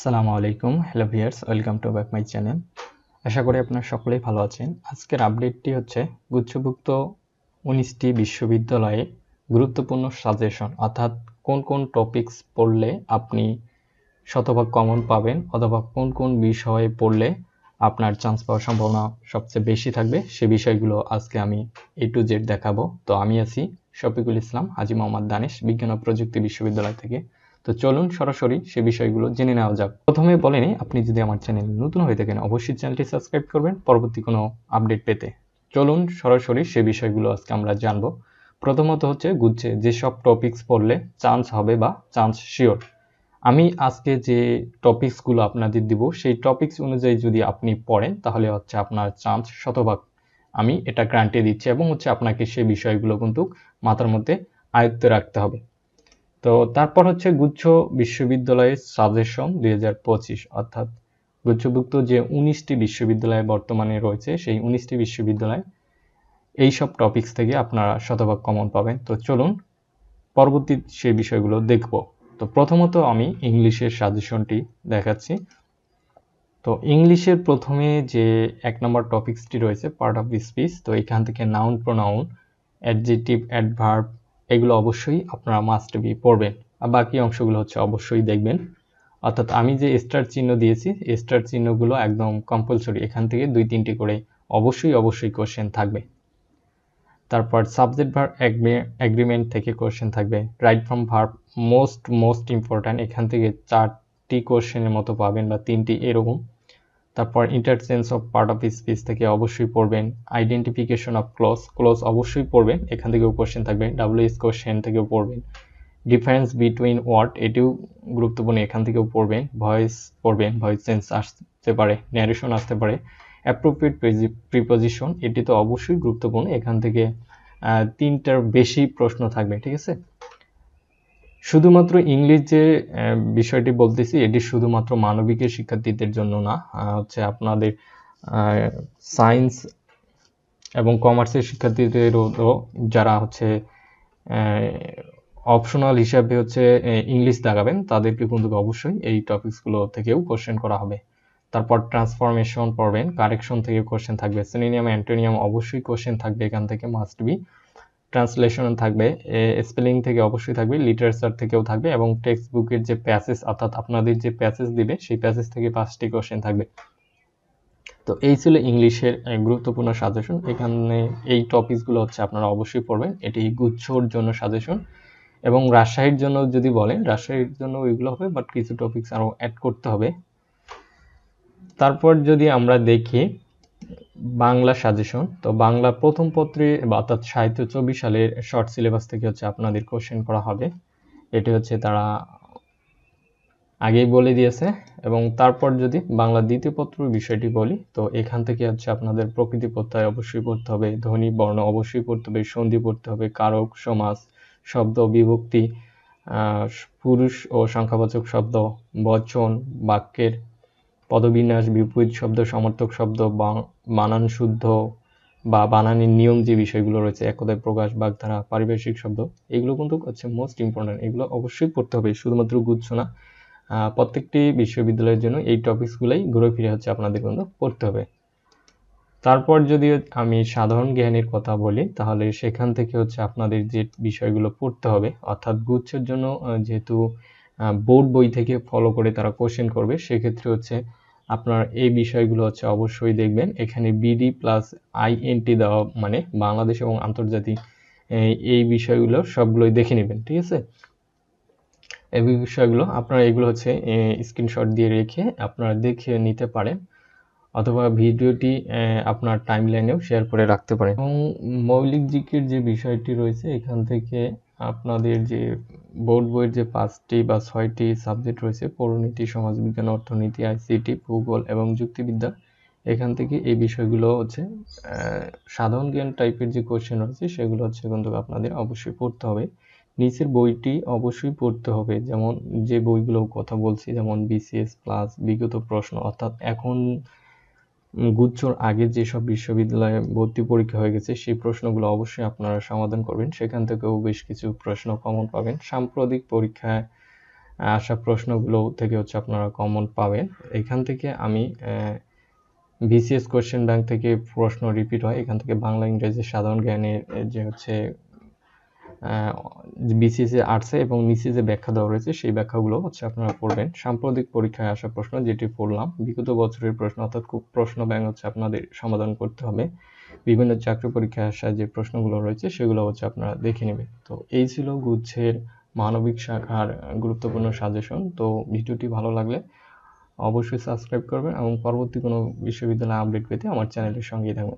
আসসালামু আলাইকুম। Hello viewers welcome to back my channel আশা করি আপনারা সকলেই ভালো আছেন। আজকের আপডেটটি হচ্ছে গুচ্ছভুক্ত উনিশটি বিশ্ববিদ্যালয়ে গুরুত্বপূর্ণ সাজেশন অর্থাৎ কোন কোন টপিকস পড়লে আপনি শতভাগ কমন পাবেন, অথবা কোন কোন বিষয়ে পড়লে আপনার চান্স পাওয়ার সম্ভাবনা সবচেয়ে বেশি থাকবে, সে বিষয়গুলো আজকে আমি এ টু জেড দেখাবো। তো আমি আছি শফিকুল ইসলাম, হাজি মোহাম্মদ দানেশ, বিজ্ঞান ও প্রযুক্তি বিশ্ববিদ্যালয় থেকে। তো চলুন সরাসরি সে বিষয়গুলো জেনে নেওয়া যাক। প্রথমে বলেনি আপনি যদি আমার চ্যানেল নতুন হয়ে থাকেন, অবশ্যই চ্যানেলটি সাবস্ক্রাইব করবেন পরবর্তী কোনো আপডেট পেতে। চলুন সরাসরি সে বিষয়গুলো আজকে আমরা জানব। প্রথমত হচ্ছে গুচ্ছে যেসব টপিকস পড়লে চান্স হবে বা চান্স শিওর আমি আজকে যে টপিকসগুলো আপনাদের দিব, সেই টপিকস অনুযায়ী যদি আপনি পড়েন, তাহলে হচ্ছে আপনার চান্স শতভাগ আমি এটা গ্রান্টে দিচ্ছি এবং হচ্ছে আপনাকে সেই বিষয়গুলো কিন্তু মাথার মধ্যে আয়ত্তে রাখতে হবে। তো তারপর হচ্ছে গুচ্ছ বিশ্ববিদ্যালয়ের সাজেশন দুই হাজার পঁচিশ, অর্থাৎ গুচ্ছভুক্ত যে উনিশটি বিশ্ববিদ্যালয় বর্তমানে রয়েছে, সেই উনিশটি বিশ্ববিদ্যালয় এই সব টপিকস থেকে আপনারা শতভাগ কমন পাবেন। তো চলুন পরবর্তী সেই বিষয়গুলো দেখব। তো প্রথমত আমি ইংলিশের সাজেশনটি দেখাচ্ছি। তো ইংলিশের প্রথমে যে এক নম্বর টপিক্সটি রয়েছে, পার্ট অফ দি স্পিচ, তো এখান থেকে নাউন প্রোনাউন অ্যাডজেটিভ অ্যাডভার্ব এগুলো অবশ্যই আপনারা মাস্ট বি পড়বেন। আর বাকি অংশগুলো হচ্ছে অবশ্যই দেখবেন। অর্থাৎ আমি যে স্টার চিহ্ন দিয়েছি স্টার চিহ্নগুলো একদম কম্পালসরি এখান থেকে দুই, তিনটি করে অবশ্যই অবশ্যই কোশ্চেন থাকবে। তারপর সাবজেক্ট ভার অ্যাগ্রিমেন্ট থেকে কোশ্চেন থাকবে। Right from verb most most important এখান থেকে চারটি কোশ্চেনের মতো পাবেন বা তিনটি এরকম। তারপর interchange of part of speech থেকে অবশ্যই পড়বেন আইডেন্টিফিকেশন অফ ক্লস ক্লস অবশ্যই পড়বেন, এখান থেকেও কোশ্চেন থাকবে ডাব্লিউএস কোশ্চেন থেকেও পড়বেন। ডিফারেন্স বিটুইন ওয়ার্ড এটিও গুরুত্বপূর্ণ, এখান থেকেও পড়বেন ভয়েস পড়বেন ভয়েস চেঞ্জ আসতে পারে ন্যারেশন আসতে পারে অ্যাপ্রোপ্রিয়েট প্রিপোজিশন এটি তো অবশ্যই গুরুত্বপূর্ণ, এখান থেকে তিনটার বেশি প্রশ্ন থাকবে, ঠিক আছে? শুধুমাত্র ইংলিশ যে বিষয়টি বলতেছি, এটি শুধুমাত্র মানবিকের শিক্ষার্থীদের জন্য না হচ্ছে আপনাদের সায়েন্স এবং কমার্সের শিক্ষার্থীদেরও যারা হচ্ছে অপশনাল হিসাবে হচ্ছে ইংলিশ দেখাবেন, তাদেরকে কিন্তু অবশ্যই এই টপিকসগুলো থেকেও কোশ্চেন করা হবে। তারপর ট্রান্সফরমেশন পড়বেন কারেকশন থেকে কোশ্চেন থাকবে সিনিনিয়াম অ্যান্টোনিয়াম অবশ্যই কোশ্চেন থাকবে এখান থেকে মাস্ট বি ট্রান্সলেশন থাকবে স্পেলিং থেকে অবশ্যই থাকবে লিটারেচার থেকেও থাকবে এবং টেক্সট বুকের যে প্যাসেজ অর্থাৎ আপনাদের যে প্যাসেজ দিবে, সেই প্যাসেজ থেকে পাঁচটি কোশ্চেন থাকবে। তো এই ছিল ইংলিশের গুরুত্বপূর্ণ সাজেশন এখানে এই টপিকসগুলো হচ্ছে আপনারা অবশ্যই পড়বেন। এটি গুচ্ছর জন্য সাজেশন এবং রাজশাহীর জন্য যদি বলেন, রাজশাহীর জন্য ওইগুলো হবে বাট কিছু টপিকস আরও অ্যাড করতে হবে। তারপর যদি আমরা দেখি বাংলা সাজেশন তো বাংলা প্রথম পত্রে অর্থাৎ সাহিত্য চব্বিশ সালের শর্ট সিলেবাস থেকে হচ্ছে আপনাদের কোশ্চেন করা হবে। এটি হচ্ছে তারা আগেই বলে দিয়েছে এবং তারপর যদি বাংলা দ্বিতীয় পত্র বিষয়টি বলি, তো এখান থেকে হচ্ছে আপনাদের প্রকৃতি প্রত্যয় অবশ্যই পড়তে হবে, ধ্বনি, বর্ণ অবশ্যই পড়তে হবে, সন্ধি পড়তে হবে, কারক সমাজ শব্দ, বিভক্তি পুরুষ ও সংখ্যাবাচক শব্দ, বচন, বাক্যের পদবিন্যাস, বিপরীত শব্দ, সমর্থক শব্দ বানান শুদ্ধ বা বানানের নিয়ম যে বিষয়গুলো রয়েছে একদায় প্রকাশ, বাগধারা পারিভাষিক শব্দ, এগুলো কিন্তু হচ্ছে মোস্ট ইম্পর্টেন্ট এগুলো অবশ্যই পড়তে হবে। শুধুমাত্র গুচ্ছ না প্রত্যেকটি বিশ্ববিদ্যালয়ের জন্য এই টপিকসগুলোই ঘুরে ফিরে হচ্ছে আপনাদের কিন্তু পড়তে হবে। তারপর যদি আমি সাধারণ জ্ঞানের কথা বলি, তাহলে সেখান থেকে হচ্ছে আপনাদের যে বিষয়গুলো পড়তে হবে, অর্থাৎ গুচ্ছের জন্য যেহেতু বোর্ড বই থেকে ফলো করে তারা কোশ্চেন করবে, সেক্ষেত্রে হচ্ছে আপনার এই বিষয়গুলো হচ্ছে অবশ্যই দেখবেন। এখানে বিডি প্লাস আইএনটি দেওয়া মানে বাংলাদেশ এবং আন্তর্জাতিক এই বিষয়গুলো সবগুলোই দেখে নেবেন, ঠিক আছে? এই বিষয়গুলো আপনারা এগুলো হচ্ছে স্ক্রিনশট দিয়ে রেখে আপনারা দেখে নিতে পারেন অথবা ভিডিওটি আপনার টাইম লাইনেও শেয়ার করে রাখতে পারেন। এবং মৌলিক দিকের যে বিষয়টি রয়েছে, এখান থেকে আপনাদের যে বোর্ড বইয়ের যে পাঁচটি বা ছয়টি সাবজেক্ট রয়েছে পৌরনীতি সমাজবিজ্ঞান অর্থনীতি আইসিটি ভূগোল এবং যুক্তিবিদ্যা, এখান থেকে এই বিষয়গুলো হচ্ছে সাধারণ জ্ঞান টাইপের যে কোশ্চেন রয়েছে, সেগুলো হচ্ছে কিন্তু আপনাদের অবশ্যই পড়তে হবে। নিচের বইটি অবশ্যই পড়তে হবে, যেমন যে বইগুলো কথা বলছি, যেমন বিসিএস প্লাস বিগত প্রশ্ন, অর্থাৎ এখন গুচ্ছর আগে যেসব বিশ্ববিদ্যালয়ে ভর্তি পরীক্ষা হয়ে গেছে, সেই প্রশ্নগুলো অবশ্যই আপনারা সমাধান করবেন। সেখান থেকেও বেশ কিছু প্রশ্ন কমন পাবেন। সাম্প্রতিক পরীক্ষায় আসা প্রশ্নগুলো থেকে হচ্ছে আপনারা কমন পাবেন। এখান থেকে আমি বিসিএস কোয়েশ্চেন ব্যাংক থেকে প্রশ্ন রিপিট হয়। এখান থেকে বাংলা, ইংরেজি, সাধারণ জ্ঞানের যে হচ্ছে বিসিএস এ আর্টসে এবং নিচে যে ব্যাখ্যা দেওয়া রয়েছে, সেই ব্যাখ্যাগুলো হচ্ছে আপনারা পড়বেন। সাম্প্রতিক পরীক্ষায় আসা প্রশ্ন যেটি পড়লাম, বিগত বছরের প্রশ্ন, অর্থাৎ খুব প্রশ্ন ব্যাংক হচ্ছে আপনাদের সমাধান করতে হবে। বিভিন্ন চাকরি পরীক্ষায় আসা যে প্রশ্নগুলো রয়েছে, সেগুলো হচ্ছে আপনারা দেখে নেবেন। তো এই ছিল গুচ্ছের মানবিক শাখার গুরুত্বপূর্ণ সাজেশন তো ভিডিওটি ভালো লাগলে অবশ্যই সাবস্ক্রাইব করবেন এবং পরবর্তী কোনো বিশ্ববিদ্যালয় আপডেট পেতে আমার চ্যানেলের সঙ্গেই থাকবেন